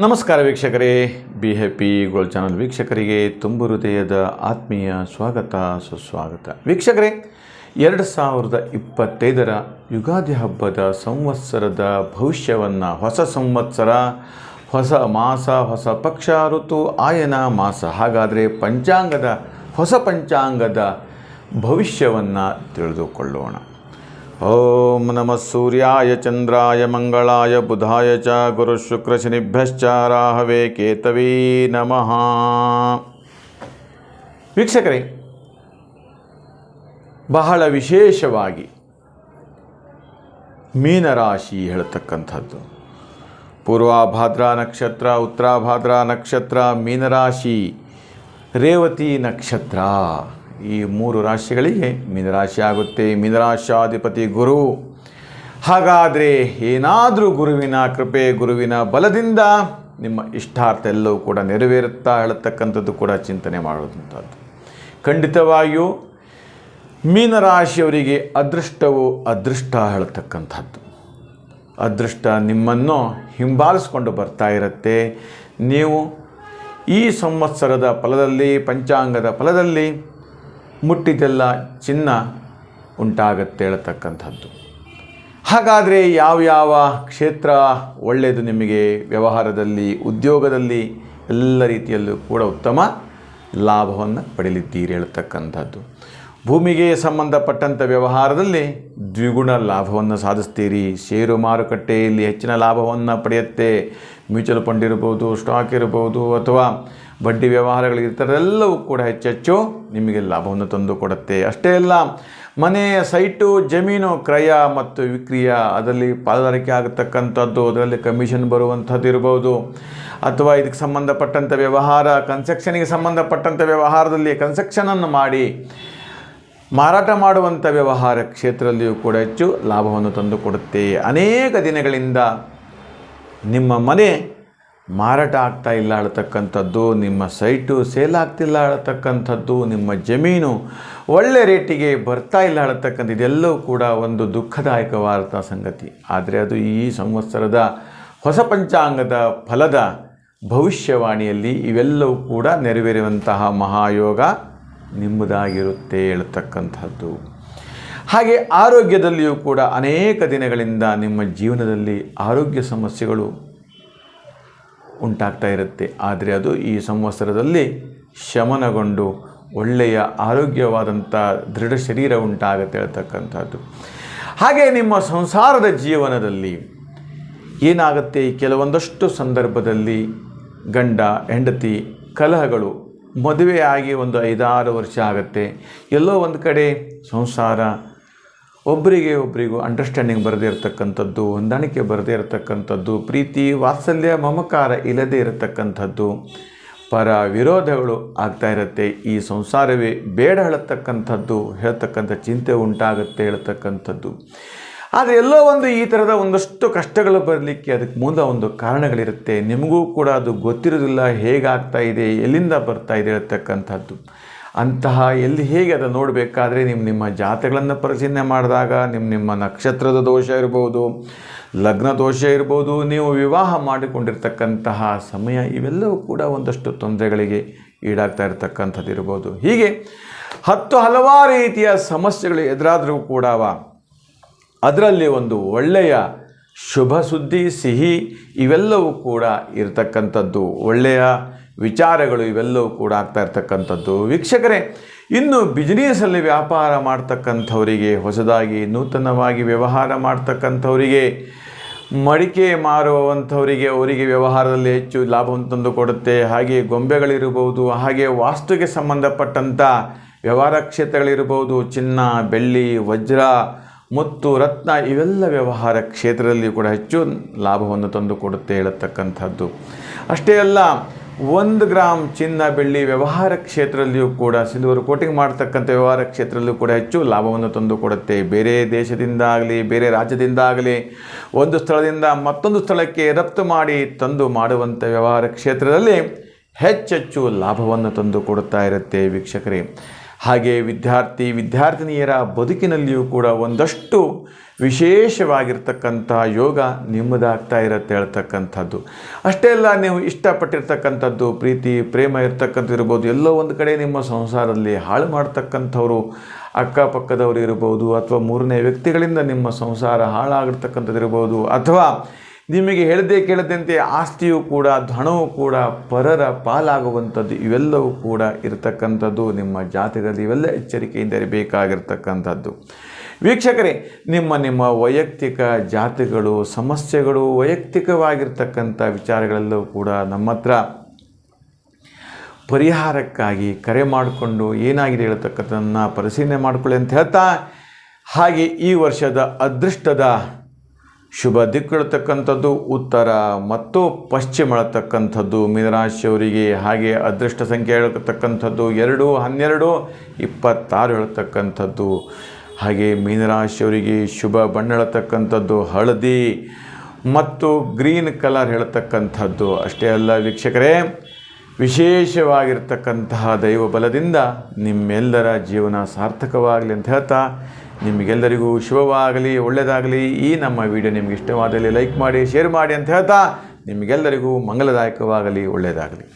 ನಮಸ್ಕಾರ ವೀಕ್ಷಕರೇ. Be happy gold channel ವೀಕ್ಷಕರಿಗೆ ತುಂಬು ಹೃದಯದ ಆತ್ಮೀಯ ಸ್ವಾಗತ, ಸುಸ್ವಾಗತ. ವೀಕ್ಷಕರೇ, ಎರಡು ಸಾವಿರದ ಇಪ್ಪತ್ತೈದರ ಯುಗಾದಿ ಹಬ್ಬದ ಸಂವತ್ಸರದ ಭವಿಷ್ಯವನ್ನು ಹೊಸ ಸಂವತ್ಸರ, ಹೊಸ ಮಾಸ, ಹೊಸ ಪಕ್ಷ ಋತು, ಆಯನ ಮಾಸ. ಹಾಗಾದರೆ ಪಂಚಾಂಗದ, ಹೊಸ ಪಂಚಾಂಗದ ಭವಿಷ್ಯವನ್ನು ತಿಳಿದುಕೊಳ್ಳೋಣ. ಓಂ ನಮಃ ಸೂರ್ಯಾಯ, ಚಂದ್ರಾಯ, ಮಂಗಳಾಯ, ಬುಧಾಯ ಚ, ಗುರು ಶುಕ್ರ ಶನಿಭ್ಯಶ್ಚ, ರಾಹವೇ ಕೇತವೀ ನಮಃ. ವೀಕ್ಷಕರೇ, ಬಹಳ ವಿಶೇಷವಾಗಿ ಮೀನರಾಶಿ ಹೇಳ್ತಕ್ಕಂಥದ್ದು. ಪೂರ್ವಾಭಾದ್ರ ನಕ್ಷತ್ರ, ಉತ್ತರಾಭಾದ್ರ ನಕ್ಷತ್ರ, ಮೀನರಾಶಿ, ರೇವತಿ ನಕ್ಷತ್ರ. ಈ ಮೂರು ರಾಶಿಗಳಿಗೆ ಮೀನರಾಶಿ ಆಗುತ್ತೆ ಮೀನರಾಶಾಧಿಪತಿ ಗುರು. ಹಾಗಾದರೆ ಏನಾದರೂ ಗುರುವಿನ ಕೃಪೆ, ಗುರುವಿನ ಬಲದಿಂದ ನಿಮ್ಮ ಇಷ್ಟಾರ್ಥ ಎಲ್ಲವೂ ಕೂಡ ನೆರವೇರುತ್ತಾ ಹೇಳತಕ್ಕಂಥದ್ದು ಕೂಡ ಚಿಂತನೆ ಮಾಡುವಂಥದ್ದು. ಖಂಡಿತವಾಗಿಯೂ ಮೀನರಾಶಿಯವರಿಗೆ ಅದೃಷ್ಟವು ಅದೃಷ್ಟ ಹೇಳತಕ್ಕಂಥದ್ದು. ಅದೃಷ್ಟ ನಿಮ್ಮನ್ನು ಹಿಂಬಾಲಿಸ್ಕೊಂಡು ಬರ್ತಾ ಇರುತ್ತೆ. ನೀವು ಈ ಸಂವತ್ಸರದ ಫಲದಲ್ಲಿ, ಪಂಚಾಂಗದ ಫಲದಲ್ಲಿ ಮುಟ್ಟಿದೆಲ್ಲ ಚಿನ್ನ ಉಂಟಾಗತ್ತೆ ಹೇಳತಕ್ಕಂಥದ್ದು. ಹಾಗಾದರೆ ಯಾವ್ಯಾವ ಕ್ಷೇತ್ರ ಒಳ್ಳೆಯದು ನಿಮಗೆ ವ್ಯವಹಾರದಲ್ಲಿ, ಉದ್ಯೋಗದಲ್ಲಿ ಎಲ್ಲ ರೀತಿಯಲ್ಲೂ ಕೂಡ ಉತ್ತಮ ಲಾಭವನ್ನು ಪಡೆಯಲಿದ್ದೀರಿ ಹೇಳ್ತಕ್ಕಂಥದ್ದು. ಭೂಮಿಗೆ ಸಂಬಂಧಪಟ್ಟಂಥ ವ್ಯವಹಾರದಲ್ಲಿ ದ್ವಿಗುಣ ಲಾಭವನ್ನು ಸಾಧಿಸ್ತೀರಿ. ಷೇರು ಮಾರುಕಟ್ಟೆಯಲ್ಲಿ ಹೆಚ್ಚಿನ ಲಾಭವನ್ನು ಪಡೆಯುತ್ತೆ. ಮ್ಯೂಚುವಲ್ ಫಂಡ್ ಇರ್ಬೋದು, ಸ್ಟಾಕ್ ಇರ್ಬೋದು ಅಥವಾ ಬಡ್ಡಿ ವ್ಯವಹಾರಗಳು ಇರ್ತಾರೆಲ್ಲವೂ ಕೂಡ ಹೆಚ್ಚೆಚ್ಚು ನಿಮಗೆ ಲಾಭವನ್ನು ತಂದು ಕೊಡುತ್ತೆ. ಅಷ್ಟೇ ಅಲ್ಲ, ಮನೆ, ಸೈಟು, ಜಮೀನು, ಕ್ರಯ ಮತ್ತು ವಿಕ್ರಿಯ ಅದರಲ್ಲಿ ಪಾಲುದಾರಿಕೆ ಆಗತಕ್ಕಂಥದ್ದು, ಅದರಲ್ಲಿ ಕಮಿಷನ್ ಬರುವಂಥದ್ದು ಇರ್ಬೋದು. ಅಥವಾ ಇದಕ್ಕೆ ಸಂಬಂಧಪಟ್ಟಂಥ ವ್ಯವಹಾರ, ಕನ್ಸ್ಟ್ರಕ್ಷನಿಗೆ ಸಂಬಂಧಪಟ್ಟಂಥ ವ್ಯವಹಾರದಲ್ಲಿ ಕನ್ಸ್ಟ್ರಕ್ಷನನ್ನು ಮಾಡಿ ಮಾರಾಟ ಮಾಡುವಂಥ ವ್ಯವಹಾರ ಕ್ಷೇತ್ರದಲ್ಲಿಯೂ ಕೂಡ ಹೆಚ್ಚು ಲಾಭವನ್ನು ತಂದುಕೊಡುತ್ತೆ ಅನೇಕ ದಿನಗಳಿಂದ ನಿಮ್ಮ ಮನೆ ಮಾರಾಟ ಆಗ್ತಾ ಇಲ್ಲ ಅಳತಕ್ಕಂಥದ್ದು ನಿಮ್ಮ ಸೈಟು ಸೇಲ್ ಆಗ್ತಿಲ್ಲ ಅಳತಕ್ಕಂಥದ್ದು ನಿಮ್ಮ ಜಮೀನು ಒಳ್ಳೆ ರೇಟಿಗೆ ಬರ್ತಾ ಇಲ್ಲ ಅಳತಕ್ಕಂಥ ಇದೆಲ್ಲವೂ ಕೂಡ ಒಂದು ದುಃಖದಾಯಕವಾದ ಸಂಗತಿ. ಆದರೆ ಅದು ಈ ಸಂವತ್ಸರದ ಹೊಸ ಪಂಚಾಂಗದ ಫಲದ ಭವಿಷ್ಯವಾಣಿಯಲ್ಲಿ ಇವೆಲ್ಲವೂ ಕೂಡ ನೆರವೇರುವಂತಹ ಮಹಾಯೋಗ. ನಿಮ್ಮದಾಗಿರುತ್ತೆ ಹೇಳ್ತಕ್ಕಂಥದ್ದು. ಹಾಗೆ ಆರೋಗ್ಯದಲ್ಲಿಯೂ ಕೂಡ ಅನೇಕ ದಿನಗಳಿಂದ ನಿಮ್ಮ ಜೀವನದಲ್ಲಿ ಆರೋಗ್ಯ ಸಮಸ್ಯೆಗಳು ಉಂಟಾಗ್ತಾ ಇರುತ್ತೆ. ಆದರೆ ಅದು ಈ ಸಂವತ್ಸರದಲ್ಲಿ ಶಮನಗೊಂಡು ಒಳ್ಳೆಯ ಆರೋಗ್ಯವಾದಂಥ ದೃಢ ಶರೀರ ಉಂಟಾಗುತ್ತೆ ಹೇಳ್ತಕ್ಕಂಥದ್ದು. ಹಾಗೆ ನಿಮ್ಮ ಸಂಸಾರದ ಜೀವನದಲ್ಲಿ ಏನಾಗುತ್ತೆ? ಕೆಲವೊಂದಷ್ಟು ಸಂದರ್ಭದಲ್ಲಿ ಗಂಡ, ಹೆಂಡತಿ, ಕಲಹಗಳು ಮದುವೆಯಾಗಿ ಒಂದು ಐದಾರು ವರ್ಷ ಆಗುತ್ತೆ. ಎಲ್ಲೋ ಒಂದು ಕಡೆ ಸಂಸಾರ ಒಬ್ಬರಿಗೆ ಒಬ್ಬರಿಗೂ ಅಂಡರ್ಸ್ಟ್ಯಾಂಡಿಂಗ್ ಬರದೇ ಇರತಕ್ಕಂಥದ್ದು, ಹೊಂದಾಣಿಕೆ ಬರದೇ ಇರತಕ್ಕಂಥದ್ದು, ಪ್ರೀತಿ, ವಾತ್ಸಲ್ಯ, ಮಮಕಾರ ಇಲ್ಲದೇ ಇರತಕ್ಕಂಥದ್ದು, ಪರ ವಿರೋಧಗಳು ಆಗ್ತಾ ಇರುತ್ತೆ. ಈ ಸಂಸಾರವೇ ಬೇಡ ಹೇಳತಕ್ಕಂಥದ್ದು, ಹೇಳ್ತಕ್ಕಂಥ ಚಿಂತೆ ಉಂಟಾಗುತ್ತೆ ಹೇಳ್ತಕ್ಕಂಥದ್ದು. ಆದರೆ ಎಲ್ಲೋ ಒಂದು ಈ ಥರದ ಒಂದಷ್ಟು ಕಷ್ಟಗಳು ಬರಲಿಕ್ಕೆ ಅದಕ್ಕೆ ಮೂಲ ಒಂದು ಕಾರಣಗಳಿರುತ್ತೆ. ನಿಮಗೂ ಕೂಡ ಅದು ಗೊತ್ತಿರೋದಿಲ್ಲ, ಹೇಗಾಗ್ತಾ ಇದೆ, ಎಲ್ಲಿಂದ ಬರ್ತಾ ಇದೆ ಇರತಕ್ಕಂಥದ್ದು ಅಂತಹ ಎಲ್ಲಿ ಹೇಗೆ ಅದನ್ನು ನೋಡಬೇಕಾದ್ರೆ ನಿಮ್ಮ ನಿಮ್ಮ ಜಾತಗಳನ್ನು ಪರಿಶೀಲನೆ ಮಾಡಿದಾಗ ನಿಮ್ಮ ನಿಮ್ಮ ನಕ್ಷತ್ರದ ದೋಷ ಇರ್ಬೋದು, ಲಗ್ನ ದೋಷ ಇರ್ಬೋದು, ನೀವು ವಿವಾಹ ಮಾಡಿಕೊಂಡಿರ್ತಕ್ಕಂತಹ ಸಮಯ ಇವೆಲ್ಲವೂ ಕೂಡ ಒಂದಷ್ಟು ತೊಂದರೆಗಳಿಗೆ ಈಡಾಗ್ತಾ ಇರತಕ್ಕಂಥದ್ದು ಇರ್ಬೋದು ಹೀಗೆ ಹತ್ತು ಹಲವಾರು ರೀತಿಯ ಸಮಸ್ಯೆಗಳು ಎದುರಾದರೂ ಕೂಡ ಅದರಲ್ಲಿ ಒಂದು ಒಳ್ಳೆಯ ಶುಭ ಸುದ್ದಿ, ಸಿಹಿ ಇವೆಲ್ಲವೂ ಕೂಡ ಇರತಕ್ಕಂಥದ್ದು. ಒಳ್ಳೆಯ ವಿಚಾರಗಳು ಇವೆಲ್ಲವೂ ಕೂಡ ಆಗ್ತಾ ಇರ್ತಕ್ಕಂಥದ್ದು. ವೀಕ್ಷಕರೇ, ಇನ್ನು ಬಿಸ್ನೆಸ್ಸಲ್ಲಿ ವ್ಯಾಪಾರ ಮಾಡ್ತಕ್ಕಂಥವರಿಗೆ, ಹೊಸದಾಗಿ ನೂತನವಾಗಿ ವ್ಯವಹಾರ ಮಾಡ್ತಕ್ಕಂಥವರಿಗೆ, ಮಡಿಕೆ ಮಾರುವಂಥವರಿಗೆ ಅವರಿಗೆ ವ್ಯವಹಾರದಲ್ಲಿ ಹೆಚ್ಚು ಲಾಭವನ್ನು ತಂದು ಕೊಡುತ್ತೆ ಹಾಗೆ ಗೊಂಬೆಗಳಿರ್ಬೋದು, ಹಾಗೆ ವಾಸ್ತುಗೆ ಸಂಬಂಧಪಟ್ಟಂಥ ವ್ಯವಹಾರ ಕ್ಷೇತ್ರಗಳಿರ್ಬೋದು. ಚಿನ್ನ, ಬೆಳ್ಳಿ, ವಜ್ರ ಮುತ್ತು, ರತ್ನ ಇವೆಲ್ಲ ವ್ಯವಹಾರ ಕ್ಷೇತ್ರದಲ್ಲಿಯೂ ಕೂಡ ಹೆಚ್ಚು ಲಾಭವನ್ನು ತಂದು ಕೊಡುತ್ತೆ ಹೇಳತಕ್ಕಂಥದ್ದು. ಅಷ್ಟೇ ಅಲ್ಲ, ಒಂದು ಗ್ರಾಮ್ ಚಿನ್ನ, ಬೆಳ್ಳಿ ವ್ಯವಹಾರ ಕ್ಷೇತ್ರದಲ್ಲಿಯೂ ಕೂಡ ಸಿಲ್ವರ್ ಕೋಟಿಂಗ್ ಮಾಡ್ತಕ್ಕಂಥ ವ್ಯವಹಾರ ಕ್ಷೇತ್ರದಲ್ಲೂ ಕೂಡ ಹೆಚ್ಚು ಲಾಭವನ್ನು ತಂದು ಕೊಡುತ್ತೆ. ಬೇರೆ ದೇಶದಿಂದಾಗಲಿ ಬೇರೆ ರಾಜ್ಯದಿಂದಾಗಲಿ ಒಂದು ಸ್ಥಳದಿಂದ ಮತ್ತೊಂದು ಸ್ಥಳಕ್ಕೆ ರಫ್ತು ಮಾಡಿ ತಂದು ಮಾಡುವಂಥ ವ್ಯವಹಾರ ಕ್ಷೇತ್ರದಲ್ಲಿ ಹೆಚ್ಚೆಚ್ಚು ಲಾಭವನ್ನು ತಂದು ಕೊಡುತ್ತಾ ಇರುತ್ತೆ ವೀಕ್ಷಕರೇ. ಹಾಗೆ ವಿದ್ಯಾರ್ಥಿ ವಿದ್ಯಾರ್ಥಿನಿಯರ ಬದುಕಿನಲ್ಲಿಯೂ ಕೂಡ ಒಂದಷ್ಟು ವಿಶೇಷವಾಗಿರ್ತಕ್ಕಂಥ ಯೋಗ ನಿಮ್ಮದಾಗ್ತಾ ಇರತ್ತೆ ಹೇಳ್ತಕ್ಕಂಥದ್ದು. ಅಷ್ಟೇ ಅಲ್ಲ, ನೀವು ಇಷ್ಟಪಟ್ಟಿರ್ತಕ್ಕಂಥದ್ದು, ಪ್ರೀತಿ, ಪ್ರೇಮ ಇರ್ತಕ್ಕಂಥದ್ದು ಇರ್ಬೋದು, ಎಲ್ಲೋ ಒಂದು ಕಡೆ ನಿಮ್ಮ ಸಂಸಾರದಲ್ಲಿ ಹಾಳು ಮಾಡ್ತಕ್ಕಂಥವರು, ಅಕ್ಕಪಕ್ಕದವರು ಇರ್ಬೋದು, ಅಥವಾ ಮೂರನೇ ವ್ಯಕ್ತಿಗಳಿಂದ ನಿಮ್ಮ ಸಂಸಾರ ಹಾಳಾಗಿರ್ತಕ್ಕಂಥದ್ದು ಇರ್ಬೋದು, ಅಥವಾ ನಿಮಗೆ ಹೇಳದೆ ಕೇಳದಂತೆ ಆಸ್ತಿಯೂ ಕೂಡ, ಧನವೂ ಕೂಡ, ಪರರ ಪಾಲಾಗುವಂಥದ್ದು ಇವೆಲ್ಲವೂ ಕೂಡ ಇರತಕ್ಕಂಥದ್ದು. ನಿಮ್ಮ ಜಾತಕದಲ್ಲಿ ಇವೆಲ್ಲ ಎಚ್ಚರಿಕೆಯಿಂದ ಇರಬೇಕಾಗಿರ್ತಕ್ಕಂಥದ್ದು. ವೀಕ್ಷಕರೇ, ನಿಮ್ಮ ನಿಮ್ಮ ವೈಯಕ್ತಿಕ ಜಾತಿಗಳು ಸಮಸ್ಯೆಗಳು, ವೈಯಕ್ತಿಕವಾಗಿರ್ತಕ್ಕಂಥ ವಿಚಾರಗಳೆಲ್ಲವೂ ಕೂಡ ನಮ್ಮ ಹತ್ರ ಪರಿಹಾರಕ್ಕಾಗಿ ಕರೆ ಮಾಡಿಕೊಂಡು ಏನಾಗಿದೆ ಹೇಳ್ತಕ್ಕಂಥದ್ದನ್ನು ಪರಿಶೀಲನೆ ಮಾಡಿಕೊಳ್ಳಿ ಅಂತ ಹೇಳ್ತಾ, ಹಾಗೆ ಈ ವರ್ಷದ ಅದೃಷ್ಟದ ಶುಭ ದಿಕ್ಕಳತಕ್ಕಂಥದ್ದು ಉತ್ತರ ಮತ್ತು ಪಶ್ಚಿಮ ಹೇಳ್ತಕ್ಕಂಥದ್ದು ಮೀನರಾಶಿಯವರಿಗೆ ಹಾಗೆ ಅದೃಷ್ಟ ಸಂಖ್ಯೆ ಹೇಳತಕ್ಕಂಥದ್ದು, ಎರಡು, ಹನ್ನೆರಡು, ಇಪ್ಪತ್ತಾರು ಹೇಳ್ತಕ್ಕಂಥದ್ದು. ಹಾಗೆ ಮೀನರಾಶಿಯವರಿಗೆ ಶುಭ ಬಣ್ಣ ಹೇಳ್ತಕ್ಕಂಥದ್ದು, ಹಳದಿ ಮತ್ತು ಗ್ರೀನ್ ಕಲರ್ ಹೇಳ್ತಕ್ಕಂಥದ್ದು. ಅಷ್ಟೇ ಅಲ್ಲ ವೀಕ್ಷಕರೇ, ವಿಶೇಷವಾಗಿರ್ತಕ್ಕಂತಹ ದೈವ ಬಲದಿಂದ ನಿಮ್ಮೆಲ್ಲರ ಜೀವನ ಸಾರ್ಥಕವಾಗಲಿ ಅಂತ ಹೇಳ್ತಾ ನಿಮಗೆಲ್ಲರಿಗೂ ಶುಭವಾಗಲಿ, ಒಳ್ಳೆಯದಾಗಲಿ. ಈ ನಮ್ಮ ವಿಡಿಯೋ ನಿಮಗೆ ಇಷ್ಟವಾದಲ್ಲಿ ಲೈಕ್ ಮಾಡಿ, ಶೇರ್ ಮಾಡಿ ಅಂತ ಹೇಳ್ತಾ ನಿಮಗೆಲ್ಲರಿಗೂ ಮಂಗಲದಾಯಕವಾಗಲಿ, ಒಳ್ಳೆಯದಾಗಲಿ.